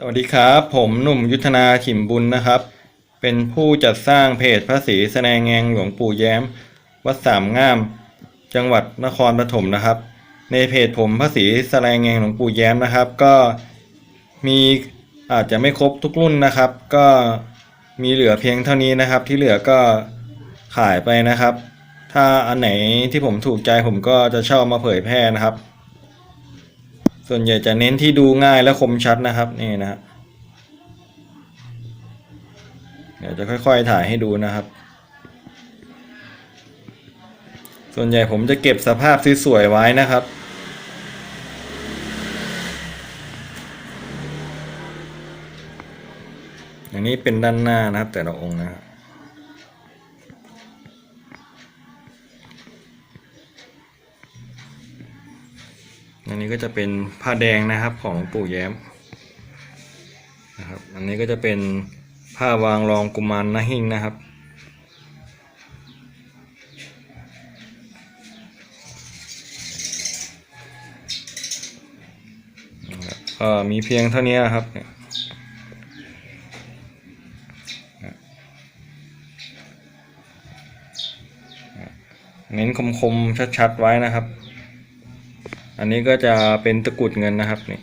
สวัสดีครับ ผมหนุ่มยุทธนาขิมบุญนะครับ เป็นผู้จัดสร้างเพจพระศรีแสดงแงงหลวงปู่แย้ม วัดสามงาม จังหวัดนครปฐมนะครับ ในเพจผมพระศรีแสดงแงงหลวงปู่แย้มนะครับ ก็มีอาจจะไม่ครบทุกรุ่นนะครับ ก็มีเหลือเพียงเท่านี้นะครับ ที่เหลือก็ขายไปนะครับ ถ้าอันไหนที่ผมถูกใจผมก็จะชอบมาเผยแพร่นะครับ ส่วนใหญ่จะเน้นที่ดูง่ายและคมชัดนะครับนี่นะฮะเดี๋ยวจะค่อยๆถ่ายให้ดูนะครับ ส่วนใหญ่ผมจะเก็บสภาพสวยๆไว้นะครับอันนี้เป็นด้านหน้านะครับแต่ละองค์นะครับ อันนี้ก็จะเป็นผ้าแดงนะครับของหลวงปู่แย้มนะครับ อันนี้ก็จะเป็นผ้าวางรองกุมารนะหิ้งนะครับ ก็มีเพียงเท่านี้ครับเนี่ยเน้นคมๆชัดๆไว้นะครับ อันนี้ก็จะเป็นตะกุดเงินนะครับนี่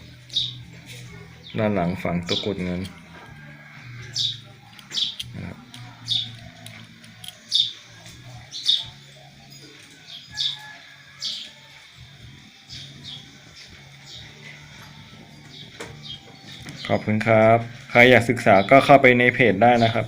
ด้านหลังฝังตะกุดเงินนะครับขอบคุณครับ ใครอยากศึกษาก็เข้าไปในเพจได้นะครับ